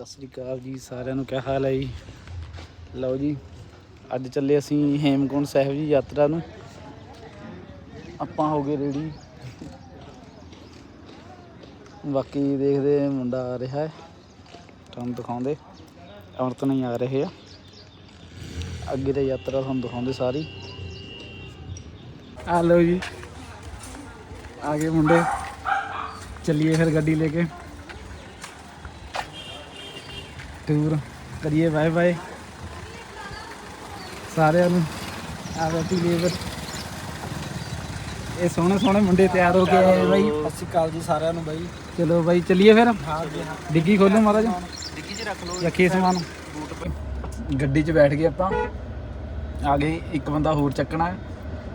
ਸਤਿ ਸ੍ਰੀ ਅਕਾਲ ਜੀ, ਸਾਰਿਆਂ ਨੂੰ ਕਿਆ ਹਾਲ ਹੈ ਜੀ? ਲਓ ਜੀ, ਅੱਜ ਚੱਲੇ ਅਸੀਂ ਹੇਮਕੁੰਟ ਸਾਹਿਬ ਜੀ ਯਾਤਰਾ ਨੂੰ। ਆਪਾਂ ਹੋ ਗਏ ਰੈਡੀ ਬਾਕੀ ਦੇਖਦੇ ਮੁੰਡਾ ਆ ਰਿਹਾ ਹੈ। ਤੁਹਾਨੂੰ ਦਿਖਾਉਂਦੇ। ਅਮਰਤ ਨਹੀਂ ਆ ਰਹੇ ਆ। ਅੱਗੇ ਤੇ ਯਾਤਰਾ ਤੁਹਾਨੂੰ ਦਿਖਾਉਂਦੇ ਸਾਰੀ। ਆ ਲਓ ਜੀ, ਆ ਗਏ ਮੁੰਡੇ। ਚੱਲੀਏ ਫਿਰ ਗੱਡੀ ਲੈ ਕੇ। ਟੂਰ ਕਰੀਏ ਬਾਏ ਬਾਏ ਸਾਰਿਆਂ ਨੂੰ ਆ ਬੈਠੀ ਲੇਬਰ ਇਹ ਸੋਹਣੇ ਸੋਹਣੇ ਮੁੰਡੇ ਤਿਆਰ ਹੋ ਕੇ ਆਏ ਬਾਈ। ਸਤਿ ਸ਼੍ਰੀ ਅਕਾਲ ਜੀ ਸਾਰਿਆਂ ਨੂੰ ਬਾਈ। ਚਲੋ ਬਾਈ ਚੱਲੀਏ ਫਿਰ। ਡਿੱਗੀ ਖੋਲੋ ਮਾਤਾ ਜੀ ਡਿੱਗੀ 'ਚ ਰੱਖ ਲਓ। ਰੱਖੀਏ ਸਮਾਨ? ਗੱਡੀ 'ਚ ਬੈਠ ਗਏ ਆਪਾਂ। ਆ ਗਏ ਇੱਕ ਬੰਦਾ ਹੋਰ ਚੱਕਣਾ। ਹੈ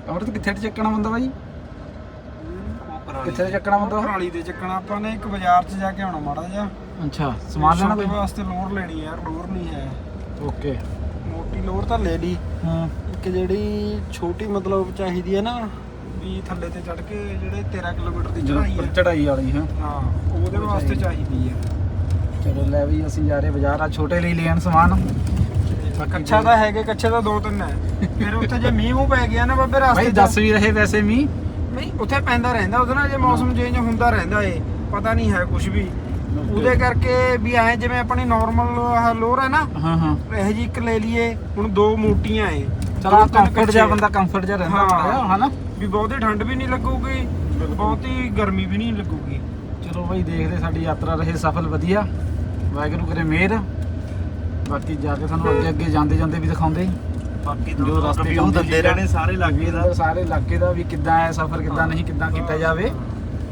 ਅਮਰਤ ਕਿੱਥੇ ਚੱਕਣਾ ਬੰਦਾ ਬਾਈ? ਕਿੱਥੇ ਚੱਕਣਾ ਬੰਦਾ ਪਰਾਲੀ ਦੇ ਚੱਕਣਾ ਆਪਾਂ ਨੇ ਇੱਕ ਬਾਜ਼ਾਰ 'ਚ ਜਾ ਕੇ ਆਉਣਾ ਮਾੜਾ ਜਿਹਾ। ਅੱਛਾ ਸਮਾਨ ਲੈਣਾ ਛੋਟੇ ਕੋਈ? ਵਾਸਤੇ ਲੋਰ ਲੈਣੀ ਯਾਰ ਲੋਰ ਨਹੀਂ ਹੈ। ਓਕੇ। ਮੋਟੀ ਲੋਰ ਤਾਂ ਲੈ ਲਈ। ਹਾਂ। ਇੱਕ ਜਿਹੜੀ ਛੋਟੀ ਮਤਲਬ ਚਾਹੀਦੀ ਹੈ ਨਾ ਵੀ ਥੱਲੇ ਤੇ ਚੜ ਕੇ ਜਿਹੜੇ 13 ਕਿਲੋਮੀਟਰ ਦੀ ਚੜਾਈ ਹੈ। ਚੜਾਈ ਵਾਲੀ ਹਾਂ। ਹਾਂ ਉਹਦੇ ਵਾਸਤੇ ਚਾਹੀਦੀ ਹੈ। ਚਲੋ ਲੈ ਵੀ ਅਸੀਂ ਜਾ ਰਹੇ ਬਾਜ਼ਾਰ ਆ ਛੋਟੇ ਲਈ ਲੈਣ ਸਮਾਨ। ਕੱਛਾ ਤਾਂ ਹੈਗੇ ਕੱਛੇ ਤਾਂ ਦੋ ਤਿੰਨ ਹੈ। ਫਿਰ ਉੱਥੇ ਜੇ ਮੀਂਹ ਮੂੰਹ ਪੈ ਗਿਆ ਨਾ ਬਾਬੇ ਭਾਈ ਰਸਤੇ 'ਚ ਦੱਸ ਵੀ ਰਹੇ ਵੈਸੇ ਮੀ ਨਹੀਂ ਉੱਥੇ ਪੈਂਦਾ ਰਹਿੰਦਾ ਉਹਦੇ ਨਾਲ ਜੇ ਮੌਸਮ ਚੇਂਜ ਹੁੰਦਾ ਰਹਿੰਦਾ ਏ। ਪਤਾ ਨਹੀਂ ਹੈ ਕੁਝ ਵੀ। ਉਹਦੇ ਕਰਕੇ ਵੀ ਐ ਜਿਵੇਂ ਆਪਣੀ ਨਾਰਮਲ ਲੋਰ ਹੈ ਨਾ ਹਾਂ ਹਾਂ। ਇਹ ਜੀ ਇੱਕ ਲੈ ਲਈਏ ਹੁਣ ਦੋ ਮੋਟੀਆਂ ਏ ਚਲੋ ਕੰਫਰਟ ਜਿਹਾ ਕੱਚੇ। ਬੰਦਾ ਕੰਫਰਟ ਜਿਹਾ ਰਹਿੰਦਾ ਹਾਂ। ਹਨਾ? ਵੀ ਬਹੁਤੀ ਠੰਡ ਵੀ ਨਹੀਂ ਲੱਗੂਗੀ ਬਹੁਤੀ ਗਰਮੀ ਵੀ ਨਹੀਂ ਲੱਗੂਗੀ। ਚਲੋ ਭਾਈ ਦੇਖਦੇ ਸਾਡੀ ਯਾਤਰਾ ਰਹੇ ਸਫਲ ਵਧੀਆ। ਵਾਹਿਗੁਰੂ ਕਰੇ ਮਿਹਰ। ਬਾਕੀ ਜਾ ਕੇ ਤੁਹਾਨੂੰ ਅੱਗੇ ਅੱਗੇ ਜਾਂਦੇ ਜਾਂਦੇ ਵੀ ਦਿਖਾਉਂਦੇ। ਬਾਕੀ ਜੋ ਰਸਤੇ ਰਿਵਿਊ ਜਾਂਦੇ ਦਿੰਦੇ ਰਹਿਣੇ ਸਾਰੇ ਇਲਾਕੇ ਦਾ। ਸਾਰੇ ਇਲਾਕੇ ਦਾ ਵੀ ਕਿੱਦਾਂ ਹੈ ਸਫ਼ਰ ਕਿੱਦਾਂ ਨਹੀਂ ਕਿੱਦਾਂ ਕੀਤਾ ਜਾਵੇ।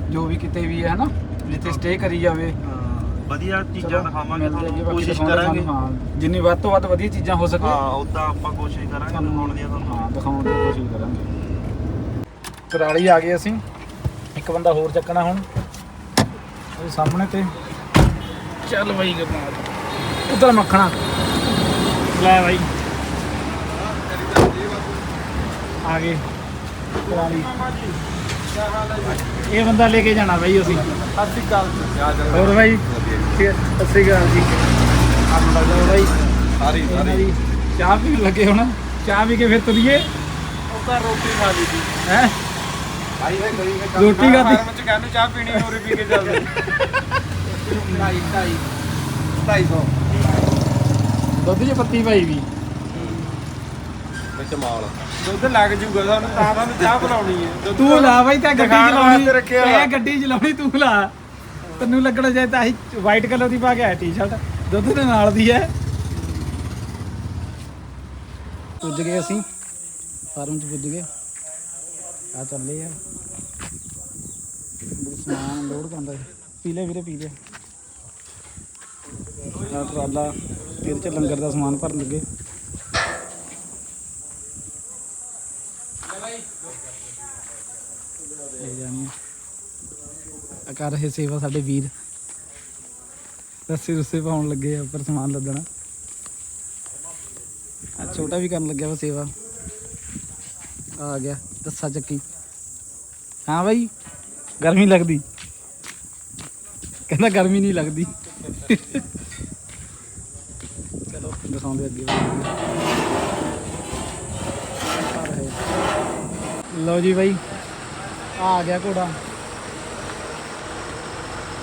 ਜੋ ਵੀ ਕਿਤੇ ਵੀ ਹੈ ਨਾ ਜਿੱਥੇ ਸਟੇ ਕਰੀ ਜਾਵੇ। ਵਧੀਆ ਚੀਜ਼ਾਂ ਦਿਖਾਵਾਂਗੇ ਤੁਹਾਨੂੰ ਕੋਸ਼ਿਸ਼ ਕਰਾਂਗੇ। ਹਾਂ। ਜਿੰਨੀ ਵੱਧ ਤੋਂ ਵੱਧ ਵਧੀਆ ਚੀਜ਼ਾਂ ਹੋ ਸਕੇ। ਹਾਂ ਉਦਾਂ ਆਪਾਂ ਕੋਸ਼ਿਸ਼ ਕਰਾਂਗੇ ਦਿਖਾਉਣ ਦੀ ਤੁਹਾਨੂੰ। ਹਾਂ ਦਿਖਾਉਣ ਦੀ ਕੋਸ਼ਿਸ਼ ਕਰਾਂਗੇ। ਕੁਰਾਲੀ ਆ ਗਏ ਅਸੀਂ। ਇੱਕ ਬੰਦਾ ਹੋਰ ਚੱਕਣਾ ਹੁਣ। ਉਹ ਸਾਹਮਣੇ ਤੇ। ਚੱਲ ਬਾਈ ਗੱਪਾਂ ਉਧਰ ਮੱਖਣਾ। ਲੈ ਬਾਈ। ਆ ਗਏ। ਕੁਰਾਲੀ ਇਹ ਬੰਦਾ ਲੈ ਕੇ ਜਾਣਾ ਬਾਈ ਅਸੀਂ। ਸਤਿ ਸ਼੍ਰੀ ਅਕਾਲ ਹੋਰ ਬਾਈ? ਸਤਿ ਸ੍ਰੀ ਅਕਾਲ ਜੀ। ਜਾ ਬਾਈ ਸਾਰੀ ਚਾਹ ਪੀਣ ਲੱਗੇ ਹੁਣ। ਚਾਹ ਪੀ ਕੇ ਫਿਰ ਤੁਰੀਏ। ਤਾਂ ਰੋਟੀ ਖਾ ਲਈ ਸੀ। ਹੈ? ਭਾਈ ਭਾਈ ਕਰੀ ਰੋਟੀ ਚ ਕਹਿੰਦੇ ਚਾਹ ਪੀਣੀ ਹੋਰ ਪੀ ਕੇ ਚੱਲਦੇ। ਢਾਈ ਢਾਈ। 250 ਦੁੱਧ 'ਚ ਪੱਤੀ ਪਾਈ ਵੀ। ਵਿੱਚ ਮਾਲ। ਦੁੱਧ ਲੱਗ ਜੂਗਾ ਸਾਨੂੰ ਤਾਂ ਤੁਹਾਨੂੰ ਚਾਹ ਬਣਾਉਣੀ ਹੈ। ਤੂੰ ਲਾ ਬਾਈ ਤਾਂ ਗੱਡੀ ਦਿਖਾਉਣ ਚਲਾਉਣੀ ਵਾਸਤੇ ਰੱਖਿਆ ਇਹ। ਗੱਡੀ ਚਲਾਉਣੀ ਤੂੰ ਲਾ। ਤੈਨੂੰ ਲੱਗਣਾ ਚਾਹੀਦਾ ਤਾਂ ਅਸੀਂ ਵਾਈਟ ਕਲਰ ਦੀ ਪਾ ਕੇ ਆਇਆ ਟੀ-ਸ਼ਰਟ ਦੁੱਧ ਦੇ ਨਾਲ ਦੀ ਹੈ। ਪੁੱਜ ਗਏ ਅਸੀਂ। ਫਾਰਮ 'ਚ ਪੁੱਜ ਗਏ। ਆ ਚੱਲੇ ਆ। ਸਮਾਨ ਲੋਡ ਕਰਦਾ ਪੀ ਲੈ ਵੀਰੇ ਪੀ ਲੈ ਆ ਟਰਾਲਾ ਇਹਦੇ ਚ ਲੰਗਰ ਦਾ ਸਮਾਨ ਭਰਨ ਲੱਗੇ ਇਹ ਜਾਣੀ ਆ ਕਰ ਰਹੇ ਸੇਵਾ ਸਾਡੇ ਵੀਰ। ਰੱਸੇ ਰੁੱਸੇ ਪਾਉਣ ਲੱਗੇ ਆ ਉੱਪਰ ਸਮਾਨ ਲੱਦਣਾ। ਆ ਛੋਟਾ ਵੀ ਕਰਨ ਲੱਗਿਆ ਵਾ ਸੇਵਾ। ਆ ਗਿਆ ਦੱਸਾ ਚੱਕੀ। ਹਾਂ ਬਾਈ, ਗਰਮੀ ਲੱਗਦੀ। ਕਹਿੰਦਾ ਗਰਮੀ ਨਹੀਂ ਲੱਗਦੀ। ਚਲੋ, ਦਿਖਾਉਂਦੇ ਅੱਗੇ। ਆ ਰਹੇ। ਲਓ ਜੀ ਬਾਈ, ਆ ਗਿਆ ਘੋੜਾ।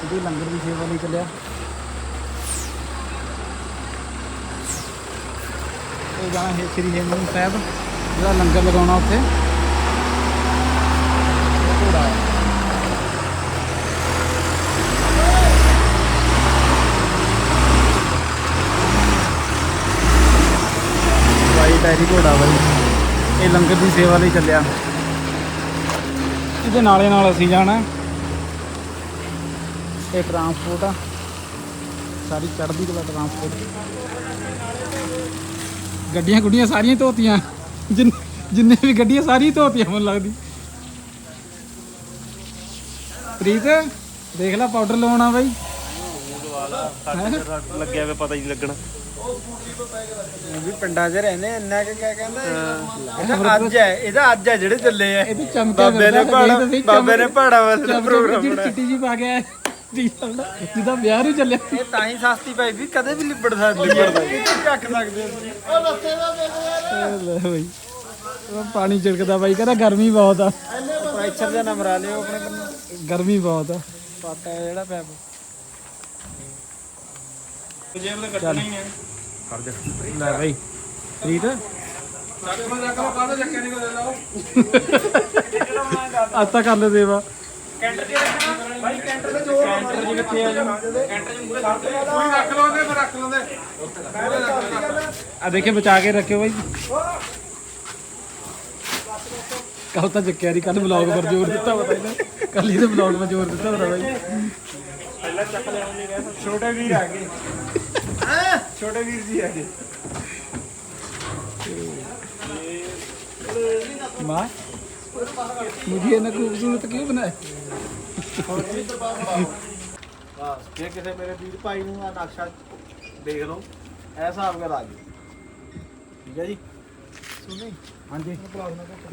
ਇਹਦੀ ਲੰਗਰ ਦੀ ਸੇਵਾ ਲਈ ਚੱਲਿਆ। ਇਹ ਜਾਣਾ ਹੈ ਸ੍ਰੀ ਹੇਮਕੁੰਟ ਸਾਹਿਬ, ਜਿਹੜਾ ਲੰਗਰ ਲਗਾਉਣਾ ਉੱਥੇ। ਇਹ ਘੋੜਾ ਹੈ। ਬਾਈ ਟੈਰੀ ਘੋੜਾ ਬਾਈ ਇਹ ਲੰਗਰ ਦੀ ਸੇਵਾ ਲਈ ਚੱਲਿਆ। ਇਹਦੇ ਨਾਲੇ ਨਾਲ ਅਸੀਂ ਜਾਣਾ। ਇਹ ਟਰਾਂਸਪੋਰਟ ਆ। ਸਾਰੀ ਚੜ੍ਹਦੀ ਕਲਾ ਟਰਾਂਸਪੋਰਟ ਗੱਡੀਆਂ ਗੁੱਡੀਆਂ ਸਾਰੀਆਂ ਧੋਤੀਆਂ। ਜਿੰਨ ਵੀ ਗੱਡੀਆਂ ਸਾਰੀਆਂ ਧੋਤੀਆਂ ਮੈਨੂੰ ਲੱਗਦੀ। ਪ੍ਰੀਤ ਦੇਖ ਲੈ ਪਾਊਡਰ ਲਵਾਉਣਾ ਬਾਈ। ਲੱਗਿਆ ਵੇ ਪਤਾ ਹੀ ਨਹੀਂ ਲੱਗਣਾ। ਵੀ ਪਿੰਡਾਂ 'ਚ ਰਹਿੰਦੇ ਇੰਨਾ ਕਿ ਕਿਆ ਕਹਿੰਦਾ ਇਹਦਾ ਅੱਜ ਹੈ ਇਹਦਾ ਅੱਜ ਹੈ ਜਿਹੜੇ ਚੱਲੇ ਆ। ਇਹ ਤੇ ਚਮਕਿਆ ਬਾਬੇ ਨੇ ਪਹਾੜਾ ਬਾਬੇ ਨੇ ਪ੍ਰੋਗਰਾਮ ਬਣਾਇਆ। ਚਿੱਟੀ ਜੀ ਪਾ ਜਿੱਦਾਂ ਵਿਆਹ ਨੂੰ ਚੱਲਿਆ ਇਹ ਤਾਂ ਹੀ ਸਸਤੀ ਪਈ ਵੀ ਕਦੇ ਵੀ ਲਿਬੜ ਸਕਦੀ ਲਿਬੜਦਾ ਚੱਕ ਸਕਦੇ ਅਸੀਂ ਲੈ। ਬਈ। ਉਹ ਪਾਣੀ ਛਿੜਕਦਾ ਬਾਈ ਕਹਿੰਦਾ ਗਰਮੀ ਬਹੁਤ ਆ। ਪ੍ਰੈਸ਼ਰ ਦਾ ਨੰਬਰ ਆ ਲਿਓ ਆਪਣੇ ਕੋਲ। ਗਰਮੀ ਬਹੁਤ ਆ। ਪਾਟਾ ਜਿਹੜਾ ਪੈਪ। ਜੇਬ ਤੇ ਕੱਟਣਾ ਹੀ। ਹੈ ਲੈ ਬਾਈ। ਪ੍ਰੀਤ? ਅੱਜ ਤਾਂ ਕਰ ਲੈ ਦੇਵਾ ਕੈਂਟਰ ਦੇ ਜੋ ਕੈਂਟਰ ਜੀ ਕਿੱਥੇ ਆ ਜੀ ਕੈਂਟਰ ਜੀ ਮੂਰੇ ਛੱਡ ਕੋਈ ਰੱਖ ਲਓਗੇ ਮੈਂ ਰੱਖ ਲਓਗੇ ਆ ਦੇਖੇ ਬਚਾ ਕੇ ਰੱਖਿਓ ਬਾਈ ਕੱਲ ਤਾਂ ਚੱਕਿਆ ਨਹੀਂ ਕੱਲ ਬਲੌਗ ਪਰ ਜ਼ੋਰ ਦਿੱਤਾ ਪਤਾ ਨਹੀਂ ਕੱਲ ਹੀ ਤੇ ਬਲੌਗ ਪਰ ਜ਼ੋਰ ਦਿੱਤਾ ਪਤਾ ਬਾਈ ਛੋਟੇ ਵੀਰ ਆ ਗਏ ਹਾਂ ਛੋਟੇ ਵੀਰ ਜੀ ਆ ਗਏ माँ मुझे ना खूबसूरत क्यों बनाए ਬਸ ਜੇ ਕਿਸੇ ਮੇਰੇ ਵੀਰ ਭਾਈ ਨੂੰ ਆ ਨਕਸ਼ਾ ਦੇਖ ਲਓ ਐਸਾ ਹਿਸਾਬ ਕਰ ਆ ਜੀ ਠੀਕ ਹੈ ਜੀ? ਸੁਣੀ? ਹਾਂਜੀ।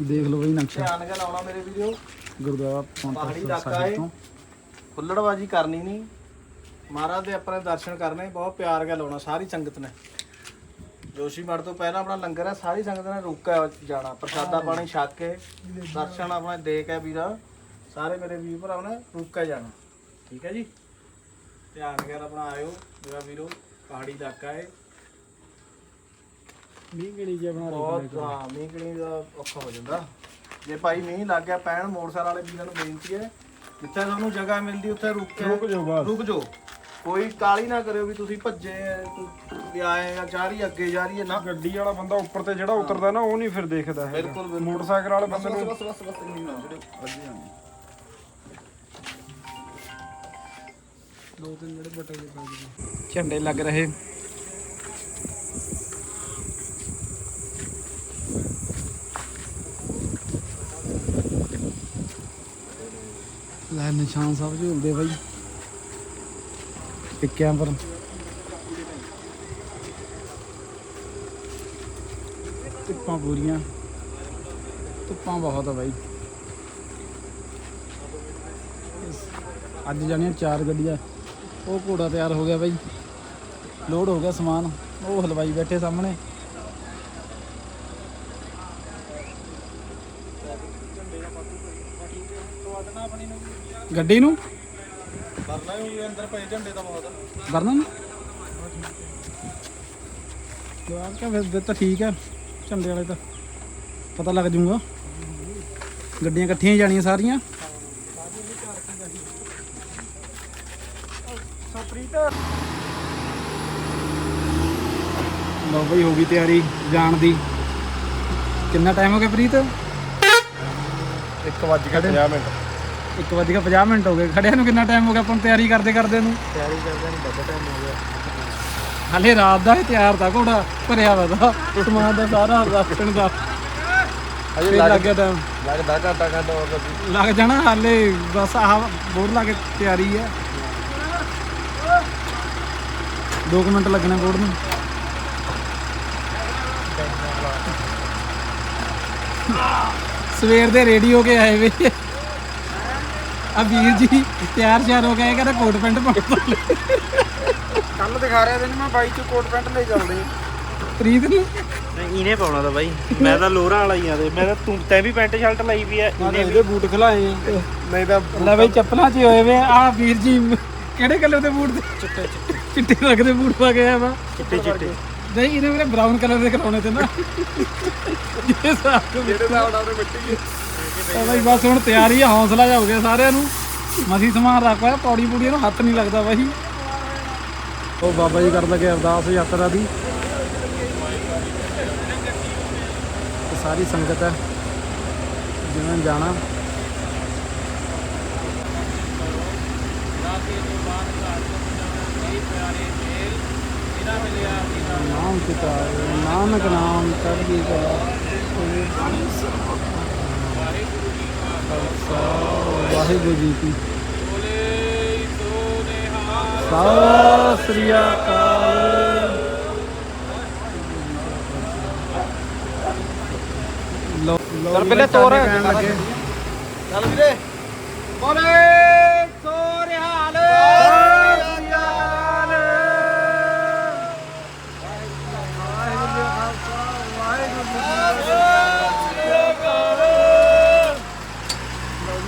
ਦੇਖ ਲਓ ਬਈ ਨਕਸ਼ਾ। ਧਿਆਨ ਨਾਲ ਲਾਉਣਾ ਮੇਰੇ ਵੀਡੀਓ ਗੁਰਦੁਆਰਾ ਪਹਾੜੀ ਇਲਾਕਾ ਸਾਹਿਬ ਹੈ ਤੋਂ। ਕਰਨੀ ਨਹੀਂ। ਮਹਾਰਾਜ ਦੇ ਆਪਣੇ ਦਰਸ਼ਨ ਕਰਨੇ ਬਹੁਤ ਪਿਆਰ ਨਾਲ ਲਾਉਣਾ ਸਾਰੀ ਸੰਗਤ ਨੇ। ਜੋਸ਼ੀ ਮੜ ਤੋਂ ਪਹਿਲਾਂ ਆਪਣਾ ਲੰਗਰ ਹੈ ਸਾਰੀ ਸੰਗਤ ਨੇ ਰੁਕਿਆ ਜਾਣਾ। ਪ੍ਰਸ਼ਾਦਾ ਪਾਣੀ ਛਕ ਕੇ ਦਰਸ਼ਨ ਆਪਣਾ ਦੇ ਕੇ ਵੀਰਾ। ਸਾਰੇ ਮੇਰੇ ਵੀਰ ਭਰਾ ਨੇ ਰੁਕਿਆ ਜਾਣਾ ਠੀਕ ਹੈ ਜੀ ਧਿਆਨ ਨਾਲ ਆਪਣਾ ਆਇਓ ਮੇਰਾ ਵੀਰੋ ਪਹਾੜੀ ਇਲਾਕਾ ਹੈ ਮੀਂਹ ਗੜੀ ਜਿਹਾ ਬਣਾ ਬਹੁਤ ਹਾਂ ਮੀਂਹ ਕਣੀ ਦਾ ਔਖਾ ਹੋ ਜਾਂਦਾ ਜੇ ਭਾਈ ਮੀਂਹ ਲੱਗ ਗਿਆ ਪੈਣ ਮੋਟਰਸਾਈਕਲ ਵਾਲੇ ਵੀਰਾਂ ਨੂੰ ਬੇਨਤੀ ਹੈ ਜਿੱਥੇ ਤੁਹਾਨੂੰ ਜਗ੍ਹਾ ਮਿਲਦੀ ਉੱਥੇ ਰੁਕ ਕੇ ਰੁਕ ਜਾਓ ਬਸ ਰੁਕ ਜਾਓ ਕੋਈ ਕਾਲੀ ਨਾ ਕਰਿਓ ਵੀ ਤੁਸੀਂ ਭੱਜੇ ਵੀ ਆਏ ਆ ਜਾ ਰਹੀ ਅੱਗੇ ਜਾ ਰਹੀ ਹੈ ਨਾ ਗੱਡੀ ਵਾਲਾ ਬੰਦਾ ਉੱਪਰ ਤੇ ਜਿਹੜਾ ਉਤਰਦਾ ਨਾ ਉਹ ਨਹੀਂ ਫਿਰ ਦੇਖਦਾ ਹੈ ਬਿਲਕੁਲ ਮੋਟਰਸਾਈਕਲ ਵਾਲੇ ਬੰਦੇ ਨੂੰ ਬਸ ਬਸ ਬਸ ਨਹੀਂ ਨਾ ਜਿਹੜੇ ਵੱਜੇ ਜਾਂਦੇ ਦੋ ਤਿੰਨ ਜਿਹੜੇ ਬਟੇ ਦੇ ਪਾ ਝੰਡੇ ਲੱਗ ਰਹੇ। ਲੈ ਨਿਸ਼ਾਨ ਸਾਹਿਬ ਝੂਲਦੇ ਬਾਈ। ਟਿੱਕਿਆਂ ਪਰ ਧੁੱਪਾਂ ਪੂਰੀਆਂ। ਧੁੱਪਾਂ ਬਹੁਤ ਆ ਬਾਈ। ਅੱਜ ਜਾਣੀਆਂ ਚਾਰ ਗੱਡੀਆਂ। ਉਹ ਘੋੜਾ ਤਿਆਰ ਹੋ ਗਿਆ ਬਾਈ। ਲੋਡ ਹੋ ਗਿਆ ਸਮਾਨ। ਉਹ ਹਲਵਾਈ ਬੈਠੇ ਸਾਹਮਣੇ। ਗੱਡੀ ਨੂੰ? ਕਰਨਾ ਹੀ ਅੰਦਰ ਪਏ ਝੰਡੇ ਦਾ ਬਹੁਤ। ਵਰਨਾ ਨੂੰ? ਯਾਰ ਕਿਆ ਫਿਰ ਤਾਂ ਠੀਕ ਹੈ ਝੰਡੇ ਵਾਲੇ ਤਾਂ। ਪਤਾ ਲੱਗ ਜੂਗਾ। ਗੱਡੀਆਂ ਇਕੱਠੀਆਂ ਜਾਣੀਆਂ ਸਾਰੀਆਂ। ਲਓ ਬਈ ਹੋ ਗਈ ਤਿਆਰੀ ਜਾਣ ਦੀ। ਕਿੰਨਾ ਟਾਈਮ ਹੋ ਗਿਆ ਪ੍ਰੀਤ? 1 ਵਜ ਕੇ 50 ਮਿੰਟ। 1 ਵਜੇ 50 ਮਿੰਟ ਹੋ ਗਏ। ਖੜਿਆਂ ਨੂੰ ਕਿੰਨਾ ਟਾਈਮ ਹੋ ਗਿਆ ਆਪਾਂ ਨੂੰ ਤਿਆਰੀ ਕਰਦੇ ਕਰਦੇ ਨੂੰ? ਤਿਆਰੀ ਕਰਦੇ ਨਹੀਂ ਬੱਬਾ ਟਾਈਮ ਹੋ ਗਿਆ। ਹਲੇ ਰਾਤ ਦਾ ਹੀ ਤਿਆਰ ਤਾਂ ਘੋੜਾ ਭਰਿਆ ਵਾ ਦਾ ਸਮਾਨ ਦਾ ਸਾਰਾ ਰਾਸ਼ਨ ਦਾ। ਅਜੇ ਲੱਗ ਗਿਆ ਟਾਈਮ ਲੱਗਦਾ ਘਾਟਾ ਘਾਟਾ ਹੋਰ ਤਾਂ ਲੱਗ ਜਾਣਾ ਹਾਲੇ। ਬਸ ਆਹ ਬੋਰਡ ਲਾ ਕੇ ਤਿਆਰੀ ਹੈ 2 ਮਿੰਟ ਲੱਗਣੇ ਬੋਰਡ ਨੂੰ। ਸਵੇਰ ਦੇ ਰੈਡੀ ਹੋ ਕੇ ਆਏ ਵੇ। ਆ ਵੀਰ ਜੀ ਤਿਆਰ ਸ਼ਿਆਰ ਹੋ ਗਏ ਕਹਿੰਦਾ ਕੋਟ ਪੈਂਟ ਪਾਉਣਾ ਕੱਲ ਦਿਖਾ ਰਿਹਾ ਤੈਨੂੰ ਮੈਂ ਬਾਈ ਚ ਕੋਟ ਪੈਂਟ ਲੈ ਚੱਲਦੇ ਪ੍ਰੀਤ ਨੂੰ। ਨਹੀਂ ਇਹਨੇ ਪਾਉਣਾ ਤਾਂ ਬਾਈ। ਮੈਂ ਤਾਂ ਲੋਰਾਂ ਵਾਲਾ ਹੀ ਆ ਤੇ ਮੈਂ ਤਾਂ ਤੂੰ ਤੈਂ ਵੀ ਪੈਂਟ ਸ਼ਰਟ ਲਾਈ ਵੀ ਆ ਨਾਲੇ ਇਹਦੇ ਬੂਟ ਖਲਾਏ ਨਹੀਂ ਤਾਂ ਲੈ ਬਈ ਚੱਪਲਾਂ 'ਚ ਹੋਏ ਵੇ ਆ। ਵੀਰ ਜੀ ਕਿਹੜੇ ਕਲਰ ਦੇ ਬੂਟ ਦੇ? ਚਿੱਟੇ ਚਿੱਟੇ ਰੰਗ ਦੇ ਬੂਟ ਪਾ ਕੇ ਆਇਆ ਵਾ। ਚਿੱਟੇ ਚਿੱਟੇ। ਨਹੀਂ ਇਹਨੇ ਮੇਰੇ ਬ੍ਰਾਊਨ ਕਲਰ ਦੇ ਕਰਾਉਣੇ ਤੇ ਨਾ। ਇਹ ਸਾਫ਼ ਜਿਹੜੇ ਦਾ ਆਉਣਾ ਉਹਦੇ ਮਿੱਟੀ ਤਾਂ ਬਈ ਬਸ ਹੁਣ ਤਿਆਰੀ ਆ ਹੌਸਲਾ ਜਾ ਹੋ ਗਿਆ ਸਾਰਿਆਂ ਨੂੰ। ਮਸੀ ਸਮਾਨ ਰੱਖ ਹੋਇਆ ਪੌੜੀ ਪੂੜੀ ਨੂੰ ਹੱਥ ਨਹੀਂ ਲੱਗਦਾ ਬਾਈ। ਉਹ ਬਾਬਾ ਜੀ ਕਰਨ ਲੱਗੇ ਅਰਦਾਸ ਯਾਤਰਾ ਦੀ। ਸਾਰੀ ਸੰਗਤ ਹੈ ਜਿਨ੍ਹਾਂ ਨੇ ਜਾਣਾ। ਨਾਮ ਪਿਤਾ ਨਾਨਕ ਨਾਮ ਚੜ੍ਹਦੀ ਕਲਾ ਖਾਲਸਾ ਵਾਹਿਗੁਰੂ ਜੀ ਕੀ ਸਤਿ ਸ੍ਰੀ ਅਕਾਲ ਲੋ ਲੋ ਪਹਿਲੇ ਤੋਰ। ਲੱਗੇ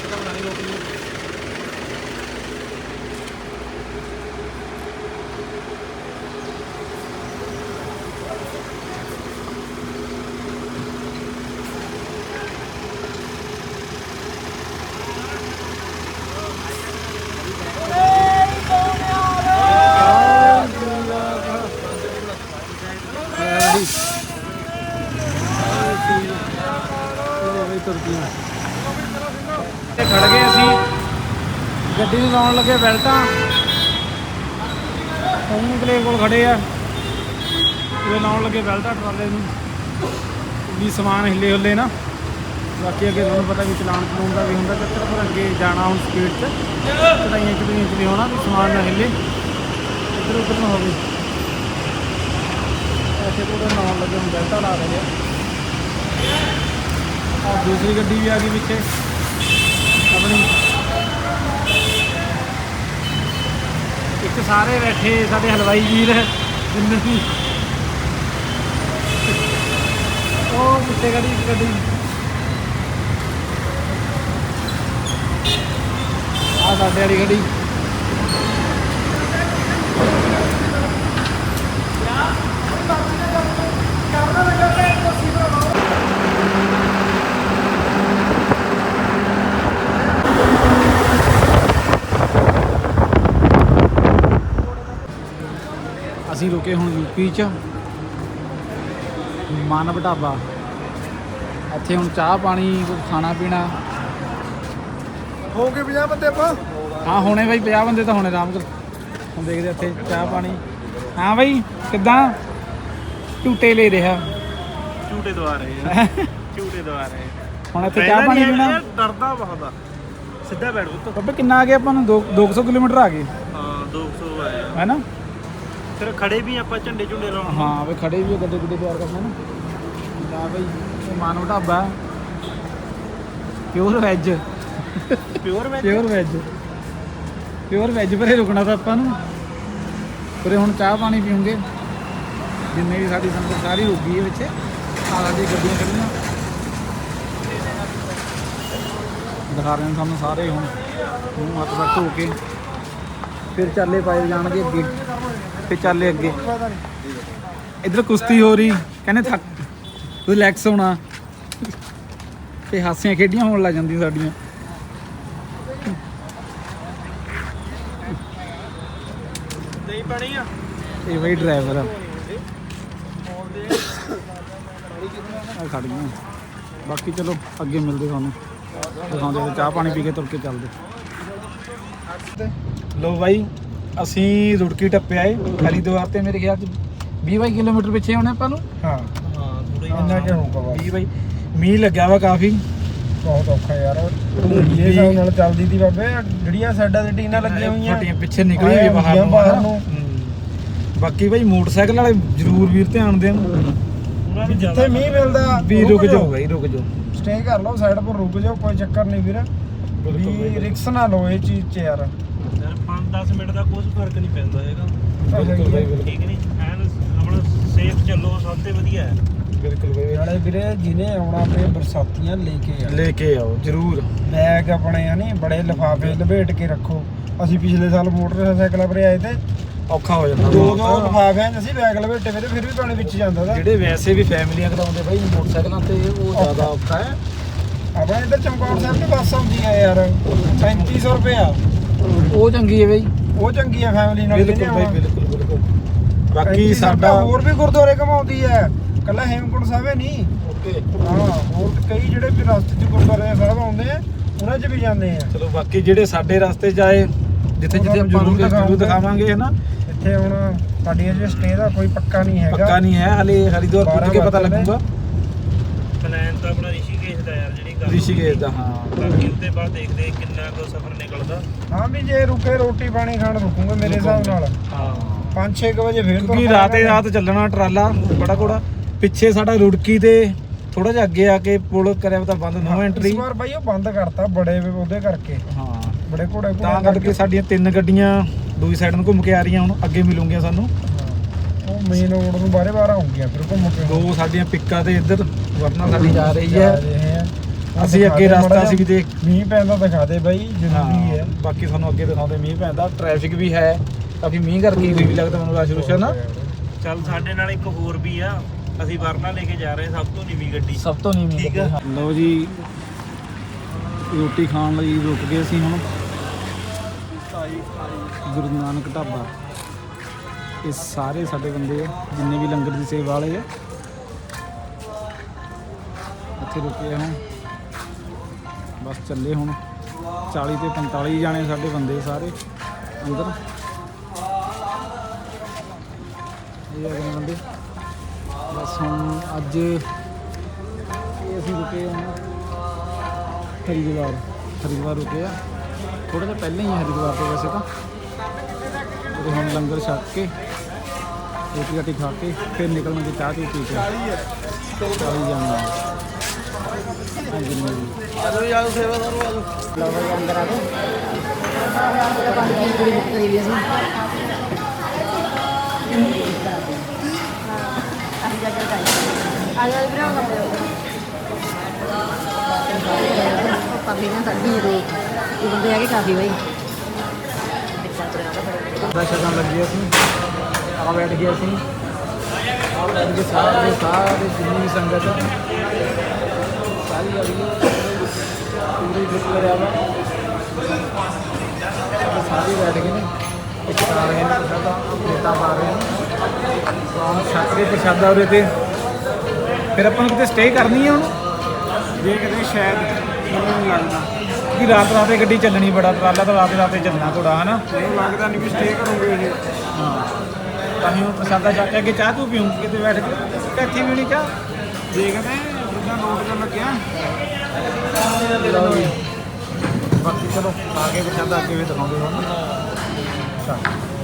ਗਈਆਂ ਤੇ ਖੜ ਗਏ ਅਸੀਂ। ਗੱਡੀ ਨੂੰ ਲਾਉਣ ਲੱਗੇ ਬੈਲਟਾਂ। ਉਹਨੂੰ ਕਲੇ ਕੋਲ ਖੜੇ ਆ। ਇਹ ਲਾਉਣ ਲੱਗੇ ਬੈਲਟਾਂ ਟਰਾਲੇ ਨੂੰ। ਵੀ ਸਮਾਨ ਹਿੱਲੇ ਹੁੱਲੇ ਨਾ। ਬਾਕੀ ਅੱਗੇ ਤੁਹਾਨੂੰ ਪਤਾ ਵੀ ਚਲਾਨ ਚਲਾਉਣ ਦਾ ਵੀ ਹੁੰਦਾ ਚੱਕਰ ਪਰ ਅੱਗੇ ਜਾਣਾ ਹੁਣ ਸਪੀਡ 'ਚ। ਚੜਾਈਆਂ ਚੜਾਈਆਂ ਚ ਹੋਣਾ ਵੀ ਸਮਾਨ ਨਾ ਹਿੱਲੇ। ਇੱਧਰ ਉੱਧਰ ਨਾ ਹੋਵੇ। ਐਸੇ ਕੋਲ ਲਾਉਣ ਲੱਗੇ ਹੁਣ ਬੈਲਟਾਂ ਲਾ ਰਹੇ ਆ। ਆ ਦੂਸਰੀ ਗੱਡੀ ਵੀ ਆ ਗਈ ਪਿੱਛੇ। ਆਪਣੀ ਇੱਕ ਸਾਰੇ ਬੈਠੇ ਸਾਡੇ ਹਲਵਾਈ ਵੀਰ, ਜਿੰਨੇ ਵੀ। ਉਹ ਪਿੱਛੇ ਗੱਡੀ ਗੱਡੀ। ਆ ਸਾਡੇ ਵਾਲੀ ਗੱਡੀ। ਅਸੀਂ ਰੁਕੇ ਹੁਣ ਯੂਪੀ ਚ। ਮਾਨਵ ਢਾਬਾ ਇੱਥੇ ਹੁਣ ਚਾਹ ਪਾਣੀ ਕੁਝ ਖਾਣਾ ਪੀਣਾ। ਹੋ ਗਏ 50 ਬੰਦੇ ਆਪਾਂ? ਹਾਂ ਹੁਣੇ ਬਾਈ 50 ਬੰਦੇ ਤਾਂ ਹੁਣੇ ਆਰਾਮ ਕਰ। ਹੁਣ ਦੇਖਦੇ ਇੱਥੇ ਚਾਹ ਪਾਣੀ। ਹਾਂ ਬਾਈ ਕਿੱਦਾਂ? ਝੂਟੇ ਲੈ ਰਿਹਾ। ਝੂਟੇ ਦਵਾ ਰਹੇ ਆ। ਝੂਟੇ ਦਵਾ ਰਹੇ ਆ। ਹੁਣ ਇੱਥੇ ਚਾਹ ਪਾਣੀ ਨੀ ਪੀਣਾ। ਡਰਦਾ ਬਹੁਤ ਆ। ਸਿੱਧਾ ਬੈਠ ਪੁੱਤ ਬੱਬੇ ਕਿੰਨਾ ਆ ਗਿਆ ਆਪਾਂ ਨੂੰ? 200 ਕਿਲੋਮੀਟਰ ਆ ਗਏ। ਹਾਂ 200 ਆਏ ਆ। ਹੈਨਾ? ਫਿਰ ਖੜੇ ਵੀ ਆਪਾਂ ਝੰਡੇ ਝੁੰਡੇ ਲਾਉਣ। ਹਾਂ ਵੀ ਖੜੇ ਵੀ ਗੱਡੇ ਗੁੱਡੇ ਤਿਆਰ ਕਰਨੇ ਨਾ। ਲੈ ਬਈ ਇਹ Manav dhaba pure veg pure ਵਿੱਚ ਪਿਓਰ ਵੈਜ ਪਿਓਰ ਵੈਜ ਪਰੇ ਰੁਕਣਾ ਤਾਂ ਆਪਾਂ ਨੂੰ। ਪਰੇ ਹੁਣ ਚਾਹ ਪਾਣੀ ਪੀਉਂਗੇ ਜਿੰਨੇ ਵੀ ਸਾਡੀ ਸੰਗਤ ਸਾਰੀ ਰੁਕ ਗਈ ਹੈ ਵਿੱਚ। ਆ ਸਾਡੀ ਗੱਡੀਆਂ ਖੜੀਆਂ। ਦਿਖਾ ਰਹੇ ਨੇ ਤੁਹਾਨੂੰ ਸਾਰੇ ਹੁਣ। ਮੂੰਹ ਹੱਥ ਵੱਟ ਧੋ ਕੇ। ਫਿਰ ਚਾਲੇ ਪਾਏ ਜਾਣਗੇ ਅੱਗੇ। ਫਿਰ ਚਾਲੇ ਅੱਗੇ। ਇਧਰ ਕੁਸ਼ਤੀ ਹੋ ਰਹੀ ਕਹਿੰਦੇ ਥੱਕ ਰਿਲੈਕਸ ਹੋਣਾ। ਤੇ ਹਾਸੀਆਂ ਖੇਡੀਆਂ ਹੋਣ ਲੱਗ ਜਾਂਦੀਆਂ ਸਾਡੀਆਂ। ਨਹੀਂ ਪਣੀ ਆ। ਇਹ ਬਈ ਡਰਾਈਵਰ ਆ। ਖੜ ਬਾਕੀ ਚਲੋ ਅੱਗੇ ਮਿਲਦੇ ਤੁਹਾਨੂੰ। ਦਿਖਾਉਂਦੇ ਤੇ ਚਾਹ ਪਾਣੀ ਪੀ ਕੇ ਤੁਰ ਕੇ ਚੱਲਦੇ। ਲੋ ਬਾਈ ਅਸੀਂ ਰੁੜਕੀ ਟੱਪਿਆ ਏ ਹਰੀਦਵਾਰ ਤੇ ਮੇਰੇ ਖਿਆਲ ਚ 20 ਬਾਈ ਕਿਲੋਮੀਟਰ ਪਿੱਛੇ ਹੋਣੇ ਆਪਾਂ ਨੂੰ। ਹਾਂ। ਹਾਂ ਥੋੜਾ ਇੰਨਾ ਕਿ ਹੋਊਗਾ ਬਸ? 20 ਬਾਈ ਮੀਂਹ ਲੱਗਿਆ ਵਾ ਕਾਫੀ। ਬਹੁਤ ਔਖਾ ਯਾਰ। ਇਹ ਹਿਸਾਬ ਨਾਲ ਚੱਲਦੀ ਦੀ ਬਾਬੇ ਜਿਹੜੀਆਂ ਸਾਈਡਾਂ ਤੇ ਟੀਨਾਂ ਲੱਗੀਆਂ ਹੋਈਆਂ ਫਟੀਆਂ ਪਿੱਛੇ ਨਿਕਲੀ ਵੀ ਬਾਹਰ ਨੂੰ। ਬਾਹਰ। ਨੂੰ। ਹੂੰ। ਬਾਕੀ ਬਾਈ ਮੋਟਰਸਾਈਕਲ ਵਾਲੇ ਜ਼ਰੂਰ ਵੀਰ ਧਿਆਨ ਦੇਣ। ਉਹਨਾਂ ਨੂੰ ਜਿੱਥੇ ਮੀਂਹ ਮਿਲਦਾ ਵੀ ਰੁਕ ਜਾਓ ਬਾਈ ਰੁਕ ਜਾਓ। ਸਟੇ ਕਰ ਲਓ ਸਾਈਡ ਪਰ ਰੁਕ ਜਾਓ ਕੋਈ ਚੱਕਰ ਨਹੀਂ ਵੀਰ। ਵੀ। ਰਿਕਸ ਨਾ ਲਓ ਇਹ ਚੀਜ਼ 'ਚ ਯਾਰ। ਯਾਰ 5-10 ਮਿੰਟ ਦਾ ਕੋਈ ਫ਼ਰਕ ਨਹੀਂ ਪੈਂਦਾ ਹੈਗਾ। ਬਿਲਕੁਲ ਬਾਈ ਬਿਲਕੁਲ। ਠੀਕ ਨਹੀਂ? ਐਨ ਆਪਣਾ ਸੇਫ ਚੱਲੋ ਸਭ ਤੋਂ ਵਧੀਆ ਹੈ। ਬਿਲਕੁਲ ਬਾਈ। ਨਾਲੇ ਵੀਰੇ ਜਿਹਨੇ ਆਉਣਾ ਆਪਣੇ ਬਰਸਾਤੀਆਂ ਲੈ ਕੇ ਆ ਲੈ ਕੇ ਆਓ ਜ਼ਰੂਰ। ਬੈਗ ਆਪਣੇ ਨਹੀਂ ਬੜੇ ਲਿਫਾਫੇ ਲਪੇਟ ਕੇ ਰੱਖੋ। ਅਸੀਂ ਪਿਛਲੇ ਸਾਲ ਮੋਟਰਸਾਈਕਲ ਪਰ ਆਏ ਤੇ ਔਖਾ ਹੋ ਜਾਂਦਾ ਦੋ ਦੋ ਬਹੁਤ। ਲਿਫਾਫਿਆਂ 'ਚ ਅਸੀਂ ਬੈਗ ਲਪੇਟੇ ਵੇ ਤੇ ਫਿਰ ਵੀ ਪਾਣੀ ਵਿੱਚ ਜਾਂਦਾ ਦਾ ਜਿਹੜੇ ਵੈਸੇ ਵੀ ਫੈਮਲੀਆਂ ਕਰਾਉਂਦੇ ਬਾਈ ਮੋਟਰਸਾਈਕਲਾਂ ਤੇ ਉਹ ਜ਼ਿਆਦਾ ਔਖਾ ਹੈ। ਆਪਣੇ ਇੱਧਰ ਚਮਕੌਰ ਸਾਹਿਬ ਦੀ ਬੱਸ ਆਉਂਦੀ ਆ ਯਾਰ 3500 ਰੁਪਏ ਆ ਉਹ ਚੰਗੀ ਹੈ ਬਾਈ। ਉਹ ਚੰਗੀ ਆ ਫੈਮਿਲੀ ਨਾਲ ਬਿਲਕੁਲ। ਬਿਲਕੁਲ ਬਿਲਕੁਲ। ਬਾਕੀ 35 ਸਾਡਾ ਹੋਰ ਵੀ ਗੁਰਦੁਆਰੇ ਘਮਾਉਂਦੀ ਹੈ। ਕੱਲਾ ਹੇਮਕੁੰਟ ਸਾਹਿਬ ਹੀ ਨਹੀਂ ਓਕੇ। ਹਾਂ ਹੋਰ ਕਈ ਜਿਹੜੇ ਵੀ ਰਸਤੇ 'ਚ ਗੁਰਦੁਆਰੇ ਸਾਹਿਬ ਆਉਂਦੇ ਆ ਉਹਨਾਂ 'ਚ ਵੀ ਜਾਂਦੇ ਆ। ਚਲੋ ਬਾਕੀ ਜਿਹੜੇ ਸਾਡੇ ਰਸਤੇ 'ਚ ਆਏ ਜਿੱਥੇ ਜਿੱਥੇ ਆਪਾਂ ਨੂੰ ਜ਼ਰੂਰ ਜ਼ਰੂਰ ਦਿਖਾਵਾਂਗੇ। ਹਨਾ ਇੱਥੇ ਹੁਣ ਸਾਡੀ ਅਜੇ ਸਟੇ ਦਾ ਕੋਈ ਪੱਕਾ ਨਹੀਂ ਹੈਗਾ। ਪੱਕਾ ਨਹੀਂ ਹੈ ਹਲੇ ਹਰਿਦੁਆਰ ਪੁੱਜ ਕੇ ਪਤਾ ਲੱਗੂਗਾ? ਤਾਂ ਆਪਣਾ ਰਿਸ਼ੀਕੇਸ਼ ਦਾ ਯਾਰ ਜਿਹੜੀ ਗੱਲ ਰਿਸ਼ੀਕੇਸ਼ ਦਾ ਹਾਂ। ਬਾਕੀ ਉੱਤੇ ਬਾਅਦ ਦੇਖਦੇ ਕਿੰਨਾ ਕੁ ਸਫ਼ਰ ਨਿਕਲਦਾ। ਹਾਂ ਵੀ ਜੇ ਰੁਕੇ ਰੋਟੀ ਪਾਣੀ ਖਾਣ ਰੁਕੂਗੇ ਮੇਰੇ ਹਿਸਾਬ ਨਾਲ। ਹਾਂ। 5-6 ਵਜੇ ਫੇਰ ਕਿਉਂਕਿ ਰਾਤੇ ਰਾਤ ਚੱਲਣਾ ਟਰਾਲਾ ਬੜਾ ਕੋੜਾ ਪਿੱਛੇ ਸਾਡਾ ਰੁੜਕੀ ਤੇ ਥੋੜਾ ਜਿਹਾ ਅੱਗੇ ਆ ਕੇ ਪੁਲ ਕਰਿਆ ਤਾਂ ਬੰਦ ਨੋ ਐਂਟਰੀ ਇਸ ਵਾਰ ਬਾਈ ਉਹ ਬੰਦ ਕਰਤਾ ਬੜੇ ਉਹਦੇ ਕਰਕੇ। ਹਾਂ। ਬੜੇ ਘੋੜੇ ਤਾਂ ਘੋੜੇ ਕਰਕੇ। ਸਾਡੀਆਂ ਤਿੰਨ ਗੱਡੀਆਂ ਦੂਜੀ ਸਾਈਡ ਨੂੰ ਘੁੰਮ ਕੇ ਆ ਰਹੀਆਂ ਹੁਣ ਅੱਗੇ ਮਿਲੂਗੀਆਂ ਸਾਨੂੰ। ਉਹ ਮੇਨ ਰੋਡ ਨੂੰ ਬਾਰੇ ਬਾਰ ਆਉਂਗੀਆਂ ਫਿਰ ਘੁੰਮ ਕੇ ਦੋ ਸਾਡੀਆਂ ਪਿੱਕਾਂ ਤੇ ਇੱਧਰ। ਵਰਨਾ ਸਾਡੀ ਜਾ ਰਹੀ ਹੈ। ਹੈ। ਅਸੀਂ ਅੱਗੇ ਰਸਤਾ ਅਸੀਂ ਵੀ ਦੇਖ ਮੀਂਹ ਪੈਂਦਾ ਦਿਖਾ ਦੇ ਬਾਈ ਜ਼ਰੂਰੀ ਹੈ ਬਾਕੀ ਸਾਨੂੰ ਅੱਗੇ ਦਿਖਾਉਂਦੇ ਮੀਂਹ ਪੈਂਦਾ ਟ੍ਰੈਫਿਕ ਵੀ ਹੈ। ਕਾਫੀ ਮੀਂਹ ਕਰਕੇ ਹੀ ਵੀ ਲੱਗਦਾ ਮੈਨੂੰ ਰਸ਼ ਰੁਸ਼ ਨਾ। ਚੱਲ ਸਾਡੇ ਨਾਲ ਇੱਕ ਹੋਰ ਵੀ ਆ ਅਸੀਂ ਵਰਨਾ ਲੈ ਕੇ ਜਾ ਰਹੇ ਸਭ ਤੋਂ ਨੀਵੀਂ ਗੱਡੀ। ਸਭ ਤੋਂ ਨੀਵੀਂ ਠੀਕ ਆ। ਲਓ ਜੀ ਰੋਟੀ ਖਾਣ ਲਈ ਰੁਕ ਗਏ ਸੀ ਹੁਣ। ਗੁਰੂ ਨਾਨਕ ਢਾਬਾ। ਇਹ ਸਾਰੇ ਸਾਡੇ ਬੰਦੇ ਆ ਜਿੰਨੇ ਵੀ ਲੰਗਰ ਦੀ ਸੇਵਾ ਵਾਲੇ ਆ। ਇੱਥੇ ਰੁਕੇ ਆ ਹੁਣ। ਬਸ ਚੱਲੇ ਹੁਣ। 40 ਤੇ 45 ਜਾਣੇ ਸਾਡੇ ਬੰਦੇ ਸਾਰੇ ਅੰਦਰ। ਇਹ ਆ ਗਏ ਬੰਦੇ। ਬਸ ਹੁਣ ਅੱਜ ਇਹ ਅਸੀਂ ਰੁਕੇ ਹਾਂ ਹਰਿਦੁਆਰ। ਹਰਿਦੁਆਰ ਰੁਕੇ ਆ। ਥੋੜਾ ਜਿਹਾ ਪਹਿਲਾਂ ਹੀ ਆ ਹਰਿਦੁਆਰ ਤੋਂ ਵੈਸੇ ਤਾਂ। ਤੇ ਹੁਣ ਲੰਗਰ ਛਕ ਕੇ ਰੋਟੀ ਰਾਟੀ ਖਾ ਕੇ, ਫਿਰ ਨਿਕਲਣਗੇ ਚਾਹ ਚੂਹ ਪੀ ਕੇ। ਚਾਲੀ ਜਾਣਾ ਹਾਂਜੀ। ਜੀ ਚਲੋ ਯਾਰ ਸੇਵਾਦਾਰ ਆਜੋ ਕਾਫੀ ਨਾ ਸਾਡੀ ਜਦੋਂ ਇਹ ਬੰਦੇ ਆ ਕੇ ਕਾਫੀ ਬਈ ਦਾ ਸ਼ਗਨ ਲੱਗੇ ਅਸੀਂ ਆ ਬੈਠ ਗਏ ਅਸੀਂ ਸਾਰੇ ਸਾਰੇ ਜਿੰਨੀ ਸੰਗਤ ਸਾਰੀ ਆ ਗਈ ਪੂਰੀ ਗਰੁੱਪ ਕਰਿਆ ਵਾ। ਸਾਰੇ ਸਾਰੇ ਬੈਠ ਗਏ ਨੇ। ਇੱਕ ਆ ਰਹੇ ਨੇ ਪ੍ਰਸ਼ਾਦਾ ਨੇਤਾ ਪਾ ਰਹੇ ਨੇ। ਆਮ ਛੱਕ ਕੇ ਪ੍ਰਸ਼ਾਦਾ ਉਰੇ ਤੇ। ਫਿਰ ਆਪਾਂ ਨੂੰ ਕਿਤੇ ਸਟੇ ਕਰਨੀ ਹੈ ਹੁਣ? ਦੇਖਦੇ ਸ਼ਾਇਦ ਮੈਨੂੰ ਨਹੀਂ ਲੱਗਦਾ। ਕਿ ਰਾਤ ਰਾਤ ਗੱਡੀ ਚੱਲਣੀ ਬੜਾ ਟਰਾਲਾ ਤਾਂ ਰਾਤ ਰਾਤੇ ਚੱਲਣਾ ਥੋੜਾ ਹਨਾ? ਮੈਨੂੰ ਲੱਗਦਾ ਨਹੀਂ ਵੀ ਸਟੇ ਕਰੋਗੇ ਇਹ ਹਾਂ। ਤਾਂ ਹੀ ਹੁਣ ਪ੍ਰਸ਼ਾਦਾ ਚੱਕ ਕੇ ਚਾਹ ਤੂੰ ਪੀਉਂਗੀ ਕਿਤੇ ਬੈਠ ਕੇ? ਕਿ ਇੱਥੇ ਵੀ ਨਹੀਂ ਚਾਹ ਦੇਖਦੇ ਜਿੱਦਾਂ ਨੋਟ ਕਰਨ ਲੱਗਿਆ? ਲਓ ਜੀ। ਬਾਕੀ ਚਲੋ, ਆ ਕੇ ਪ੍ਰਸ਼ਾਦਾ ਅੱਗੇ ਵੀ ਦਿਖਾਉਂਦੇ ਹਾਂ। ਚੱਲ